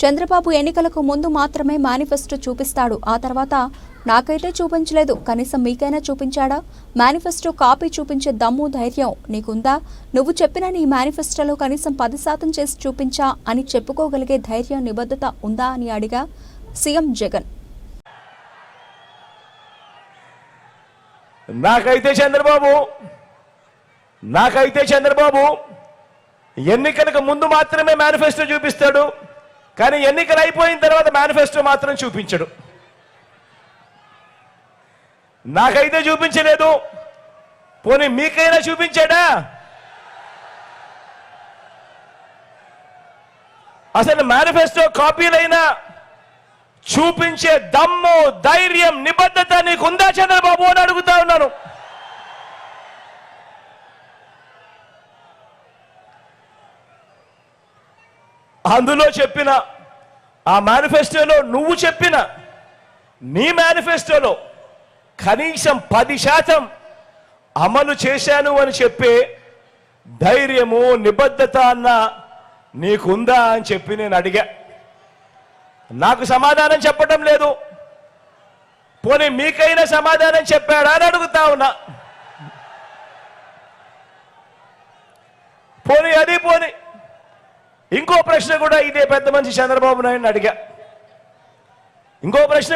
చంద్రబాబు ఎన్నికలకు ముందు మాత్రమే మేనిఫెస్టో చూపిస్తాడు. ఆ తర్వాత నాకైతే చూపించలేదు. కనీసం మీకైనా చూపించాడా? మేనిఫెస్టో కాపీ చూపించే దమ్ము ధైర్యం నీకుందా? నువ్వు చెప్పిన నీ మేనిఫెస్టోలో కనీసం పది శాతం చేసి చూపించా అని చెప్పుకోగలిగే ధైర్యం నిబద్ధత ఉందా అని అడిగా సీఎం జగన్. నాకైతే చంద్రబాబు నాకైతే చంద్రబాబు ఎన్నికలకు ముందు మాత్రమే మేనిఫెస్టో చూపిస్తాడు. కానీ ఎన్నికలు అయిపోయిన తర్వాత మేనిఫెస్టో మాత్రం చూపించడు. నాకైతే చూపించలేదు. పోనీ మీకైనా చూపించాడా? అసలు మేనిఫెస్టో కాపీలైనా చూపించే దమ్ము ధైర్యం నిబద్ధత నీకుందా చంద్రబాబు అని అడుగుతా అందులో చెప్పిన ఆ మేనిఫెస్టోలో నువ్వు చెప్పిన నీ మేనిఫెస్టోలో కనీసం పది శాతం అమలు చేశాను అని చెప్పే ధైర్యము నిబద్ధత అన్న నీకుందా అని చెప్పి నేను అడిగా. నాకు సమాధానం చెప్పటం లేదు. పోనీ మీకైనా సమాధానం చెప్పాడా అని అడుగుతా ఉన్నా. పోనీ అది పోనీ. ఇంకో ప్రశ్న కూడా ఇదే పెద్ద మనిషి చంద్రబాబు నాయుడు అడిగా. ఇంకో ప్రశ్న